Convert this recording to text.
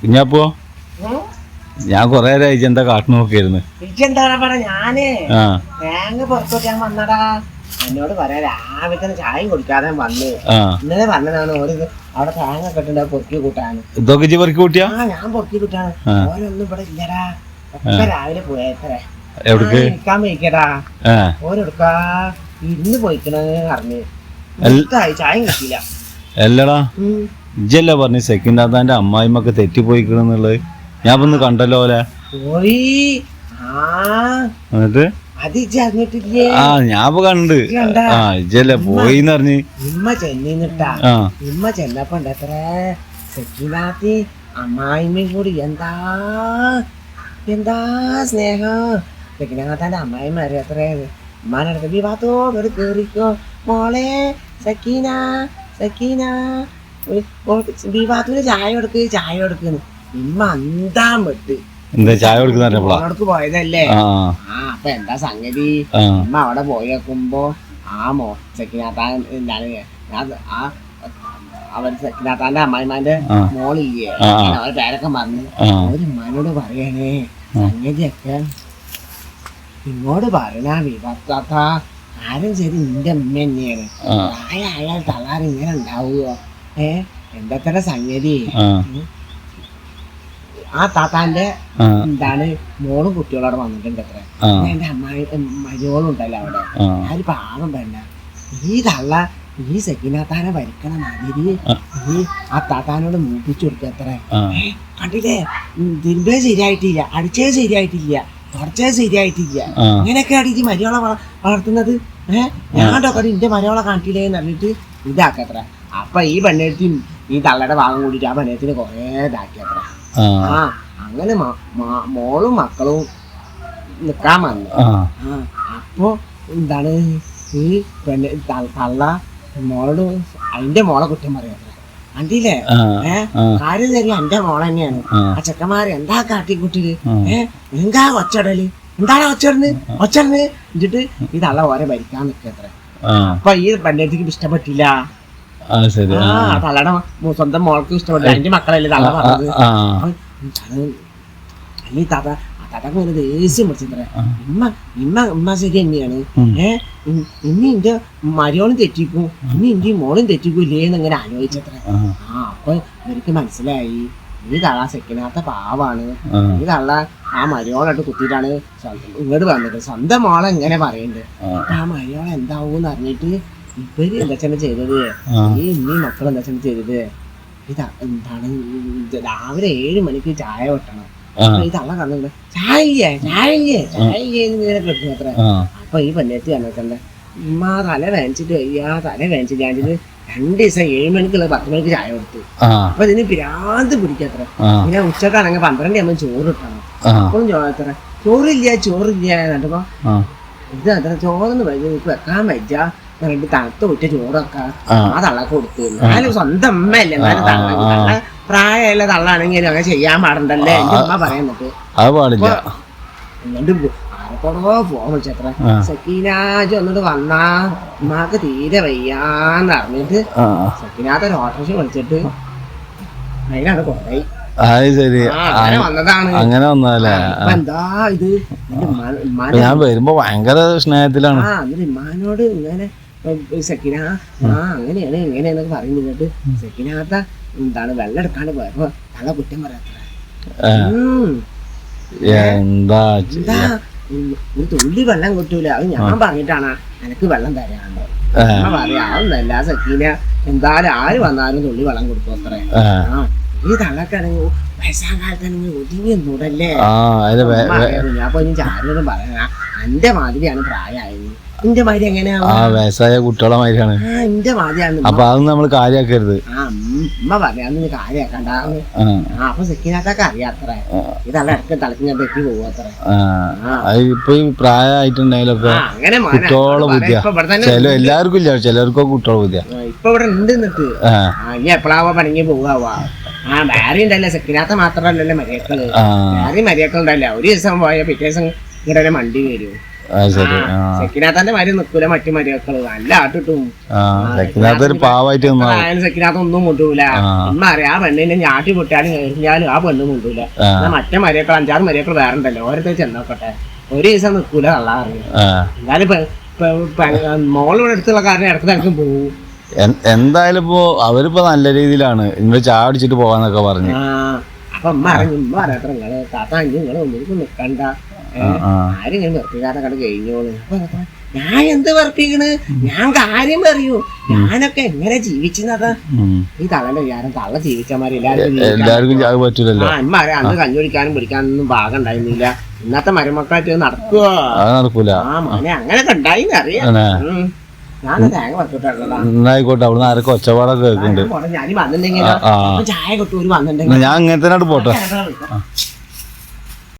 കുഞ്ഞാപ്പോ? ഞാൻ കൊറേ നേരം എന്താ കാട്ടു നോക്കിയിരുന്നു ഇജ്ജെന്താടാ പറ ഞാനേ തേങ്ങ പുറത്തോട്ട് ഞാൻ വന്നടാ. എന്നോട് പറയാ രാവിലെ തന്നെ ചായയും കുടിക്കാതെ വന്നു. ഇന്നലെ പറഞ്ഞതാണ് ഒരു അവിടെ തേങ്ങ കെട്ടുണ്ട് പൊറുക്കി കൂട്ടാണ് ഇതൊക്കെ കൂട്ടിയാ? ഞാൻ പൊറുക്കി കൂട്ടാണ്. ഓരൊന്നും ഇവിടെ ഇല്ലടാ. ഒക്കെ രാവിലെ പോയേക്കറേ എവിടേക്ക്? ഇരിക്കാൻ പോയിക്കടാ ഓരെടുക്കാ ഇന്ന് പോയിക്കണെന്ന് അറിഞ്ഞു ചായ കിട്ടിയില്ല. അല്ലടാ ഉം. ഇജ്ജല്ല പറഞ്ഞ സെക്കൻഡ് ആത്താന്റെ അമ്മായിമ്മക്ക് തെറ്റിപ്പോയിക്കണെന്നുള്ളത്? ഞാൻ ഇപ്പൊ ഒന്ന് കണ്ടല്ലോ അല്ലെ പോയി. ആ. എന്നിട്ട്? അത് ഇജ്ജ് അറിഞ്ഞിട്ടില്ലേ? ആ ഞാൻ ഇപ്പൊ കണ്ട്? ആ ഇജ്ജല്ല പോയിന്ന് പറഞ്ഞ്. ഇമ്മ ചെന്നിട്ടാ ആ. ഇമ്മ ചെന്നപ്പോ ഉണ്ടത്ര സെക്കിനാത്തി അമ്മായിമ്മയും കൂടി എന്താ? എന്താ സ്നേഹം? സെക്കിനാത്താന്റെ അമ്മായിമ്മ അറിയാത്ര ഉമ്മാനടുത്ത് വിവാത്തോ ഒരു കേറിക്കോ. മോളെ സക്കീന സക്കീന. വിവാത്തിന് ചായ കൊടുക്ക് ചായ കൊടുക്കുന്നു ഇമ്മ അന്താൻ വിട്ട് എന്താ ചായ കൊടുക്കുന്ന പറഞ്ഞപ്പോളാ മോളോടക്ക് പോയതല്ലേ? ആ. അപ്പൊ എന്താ സംഗതി? ആ. അമ്മ അവിടെ പോയി വെക്കുമ്പോ ആ മോ സെക്കിനാത്താൻ എന്താണ്? ആ അവർ സെക്കിനാത്താന്റെ അമ്മായിമാന്റെ. മോളില്ലേ. അവരുടെ പേരൊക്കെ മറന്ന് അവർ ഉമ്മാനോട് പറയണേ സംഗതിയൊക്കെ ഇങ്ങോട്ട് പറയണ വിഭത്താത്ത ആരും ശരി നിന്റെ അമ്മ തന്നെയാണ്. ആ. പ്രായമായ തളാറ് ഇങ്ങനെ ഉണ്ടാവുകയോ? ഏ എന്തത്ര സംഗതി? ആ. താത്താന്റെ എന്താണ് മോളും കുട്ടികളോടെ വന്നിട്ടുണ്ട് അത്ര. എന്റെ അമ്മായി മരുമോളും ഉണ്ടല്ലോ അവിടെ. ആര് തന്നെ വേണ്ട ഈ തള്ള ഈ സെക്കിനാത്താനെ ഭരിക്കണ മാതിരി ആ. ഈ ആ താത്താനോട് മൂപ്പിച്ചു കൊടുക്കുക അത്ര. കണ്ടില്ലേ? തിരുമ്പേ ശരിയായിട്ടില്ല അടിച്ചേ ശരിയായിട്ടില്ല തുടച്ചേ ശരിയായിട്ടില്ല. അങ്ങനെയൊക്കെയാണ് മരിയോളെ വള- വളർത്തുന്നത്. ഏഹ് ഞാൻ ഡോക്ടർ എന്റെ മരിയോളെ കാണിട്ടില്ലേ എന്ന് പറഞ്ഞിട്ട് ഇതാക്കത്ര. അപ്പൊ ഈ പെണ്ണെടുത്തും ഈ തള്ളയുടെ ഭാഗം കൂടിയിട്ട് ആ പെണ്ണത്തിന് കൊറേ ഇതാക്കിയത്ര ആ. ആ അങ്ങനെ മോളും മക്കളും നിക്കാൻ വന്നു. അപ്പൊ എന്താണ് ഈ പെണ്ണ് തള്ള മോളോട് അതിന്റെ മോളെ കുറ്റം പറയാ. അണ്ടില്ലേ കാര്യം തരില്ല എന്റെ മോളെ തന്നെയാണ്. ആ. ചെക്കന്മാര് എന്താ കാട്ടിക്കുട്ടിൽ ഏഹ് എന്താ ഒച്ചടൽ? എന്താണ് ഒച്ചടന്ന് ഒച്ചടന്ന് എന്നിട്ട് ഈ തള്ള ഓരെ ഭരിക്കാൻ നിക്കത്ര അപ്പൊ ഈ പെണ്ണേത്തിക്ക് ഇഷ്ടപ്പെട്ടില്ല ആ തള്ളയുടെ സ്വന്തം മോൾക്ക് ഇഷ്ടപ്പെട്ടു എന്റെ മക്കളല്ലേ തള്ള പറഞ്ഞത്. ആ. അപ്പൊ എന്താണ് ഈ താത്ത ആ താത്തക്ക് ഇങ്ങനെ ദേഷ്യം പിടിച്ചത്ര ഇമ്മ ഇമ്മ ഇമ്മ ശരി തന്നെയാണ് ഏ ഉം, ഇനി എന്റെ മരിയോളും തെറ്റിക്കും. ഇനി എന്റെ മോളും തെറ്റിക്കൂലേ എന്ന് ഇങ്ങനെ ആലോചിച്ചത്ര. ആ. അപ്പൊ ഇവർക്ക് മനസ്സിലായി. ഈ തള്ള സെക്കനാത്ത പാവാണ്. ഈ തള്ള ആ മരിയോളായിട്ട് കുത്തിയിട്ടാണ് ഇങ്ങോട്ട് വന്നത്. സ്വന്തം മോളെങ്ങനെ പറയുന്നുണ്ട് ആ. മരിയോളെന്താവൂന്ന് അറിഞ്ഞിട്ട് ഇവർ എന്താ ചെയ്തത് ഈ ഇന്നീ മക്കൾ എന്താ ചെയ്തത്? ഇത് എന്താണ് രാവിലെ ഏഴ് മണിക്ക് ചായ വെട്ടണം. ഈ തള്ള കണ്ടത് ചായ ചായ ചായ കിട്ടും അത്ര. അപ്പൊ ഈ പെണ്ണേത്തി കണ്ടിട്ടുണ്ട് ഉമ്മ തല വേനിച്ചിട്ട് വയ്യ തല വേനിച്ചിട്ട് ഞാനിത് രണ്ട് ദിവസം ഏഴ് മണിക്കുള്ള പത്ത് മണിക്ക് ചായ കൊടുത്തു. അപ്പൊ ഇതിന് പിരാന്ത് പിടിക്കത്ര പിന്നെ ഉച്ചക്കാണെങ്കിൽ പന്ത്രണ്ട് ആകുമ്പോൾ ചോറ് കിട്ടണം. ആ. അപ്പോഴും ചോദിത്ര ചോറില്ല ചോറില്ല എന്നിട്ടപ്പോ ഇത് അത്ര ചോറൊന്ന് വൈകി വെക്കാൻ വെച്ച എന്നിട്ട് തണുത്ത് വിട്ട ചോറൊക്കെ ആ. ആ തള്ള കൊടുത്തു എന്നാലും സ്വന്തം അമ്മയല്ലേ എന്നാലും തള്ള. തള്ള പ്രായമുള്ള തള്ളാണെങ്കിലും അങ്ങനെ ചെയ്യാൻ പാടണ്ടല്ലേ? എന്റെ അത് പാടില്ല. എന്നിട്ട് ആരത്തോടോ ഫോൺ വിളിച്ചത്ര ആ. സക്കീനാജ് ഒന്നിട്ട് വന്നാ ഉമ്മാക്ക് തീരെ വയ്യാന്ന് അറിഞ്ഞിട്ട് സക്കീനാഥ് ഒരു ഓട്ടോറിക്ഷ വിളിച്ചിട്ട് അതിനാണ് കൊണ്ടുപോയി. ശരി. അങ്ങനെ ഉമ്മാനെ ഞാൻ വരുമ്പോ ഭയങ്കര സ്നേഹത്തിലാണ്. ഇമ്മാനോട് ഇങ്ങനെ സെക്കിന ആ അങ്ങനെയാണ് എങ്ങനെയാന്നൊക്കെ പറയുന്നത് എന്നിട്ട് സെക്കിനാത്ത എന്താണ് വെള്ളം എടുക്കാണ്ട് പോയപ്പോ തല കുറ്റം പറയാത്ര ഏ, എന്താ ഒരു തുള്ളി വെള്ളം കിട്ടൂല. അത് ഞാൻ പറഞ്ഞിട്ടാണ് എനിക്ക് വെള്ളം തരാണ്ടോ ഞാൻ പറയാ അതൊന്നല്ല സക്കീന എന്തായാലും ആര് വന്നാലും തുള്ളി വെള്ളം കൊടുക്കും അത്രേ. ആ. ഈ തള്ളക്കാണെങ്കിൽ വയസ്സാകാലത്താണെങ്കിൽ ഒതുങ്ങി നൂടല്ലേ ആ അതിന് വേ- വേ- ഞാൻ അപ്പൊ ഇനി ചാരോടും പറയാ എന്റെ മാതിരിയാണ് പ്രായമായത്. എന്റെ മാതിരി എങ്ങനെയാ ആ വയസ്സായ കുട്ടികളെ മാതിരിയാണ്. എന്റെ അപ്പൊ അതൊന്നും നമ്മൾ കാര്യാക്കരുത്. ആ ഉം, ഉമ്മ പറയാന്ന് കാര്യാക്കണ്ട. ആ. ആ അപ്പൊ സെക്കിനകത്തൊക്കെ അറിയാത്രേ ഇതല്ല ഇടയ്ക്ക് തലക്കിങ്ങനെ തെറ്റി പോവാത്രേ ആ അത് ഇപ്പൊ ഈ പ്രായമായിട്ടുണ്ടെങ്കിലൊക്കെ ആ അങ്ങനെ മോനെ, കുട്ടികളെ ബുദ്ധിയാ ഇപ്പൊ ഇവിടെ തന്നെ ചില എല്ലാവർക്കും ഇല്ല. ചിലർക്കൊക്കെ കുട്ടികളെ ബുദ്ധിയാ ആ, ഇപ്പൊ ഇവിടെ ഉണ്ട് എന്നിട്ട്. ആ. ആ ഇനി എപ്പോഴാവോ പണിങ്ങി പോവാവാ. ആ വേറെ ഉണ്ടല്ലോ. സെക്കിനാത്ത മാത്രല്ലല്ലോ മര്യാക്കൾ ആ. മര്യാദക്കൾ ഒരു ദിവസം പോയ പിറ്റേ ദിവസം ഇവിടെ മണ്ടി വരും. നിക്കൂല മറ്റു മരിമക്കൾ. നല്ല ആട്ടിട്ടും. ഒരു പാവായിട്ട് ഒന്നും ആ. പെണ്ണിനെ ഞാട്ടി പൊട്ടിയാലും ആ പെണ്ണ് മുട്ടൂല ആ. എന്നാ മറ്റേ മരിയക്കൾ അഞ്ചാറ് മരിയക്കൾ വേറെ ഉണ്ടല്ലോ ഓരോരുത്തർ ചെന്നോക്കട്ടെ. ഒരു ദിവസം നിക്കൂല കള്ള അറിയാം എന്നാലും മോളിവിടെ അടുത്തുള്ള കാരണം ഇടയ്ക്ക് തിരക്കും പോകും എന്തായാലും ഇപ്പോ അവരിപ്പോ നല്ല രീതിയിലാണ്. അടിച്ചിട്ട് പോകാന്നൊക്കെ പറഞ്ഞു. അപ്പൊ അമ്മ അറിഞ്ഞു ഉമ്മ അറിയാത്ര നിങ്ങൾ. താത്ത അഞ്ചു നിങ്ങൾ ഒന്നിനും നിക്കണ്ട. ഏ, ആ. ആരും ഇങ്ങനെ വെറുപ്പിക്കാതെ കണ്ട് കഴിഞ്ഞോളൂ. ഞാൻ എന്ത് വെറുപ്പിക്കണ് ഞാൻ കാര്യം പറയൂ. ഞാനൊക്കെ എങ്ങനെ ജീവിച്ചതാ ഈ തള്ളന്റെ വിചാരം തള്ള ജീവിച്ചമാരി എല്ലാവർക്കും ജീവിക്കാൻ എല്ലാവർക്കും ചായ പറ്റൂലല്ലോ. ആ അന്ന് കഞ്ഞി കുടിക്കാനും പിടിക്കാനൊന്നും ഭാഗം ഉണ്ടായിരുന്നില്ല ഇന്നത്തെ മരുമക്കളായിട്ട് നടക്കുവോ? നടക്കൂല. ആ മോനെ അങ്ങനൊക്കെ ഉണ്ടായിന്ന് അറിയാം. എന്നായിക്കോട്ടെ അവിടുന്ന് ആരൊക്കെ ഒച്ചപാടൊക്കെ കേൾക്കുന്നുണ്ട്. ഞാൻ ഇങ്ങനത്തെ തന്നെ പോട്ടെ.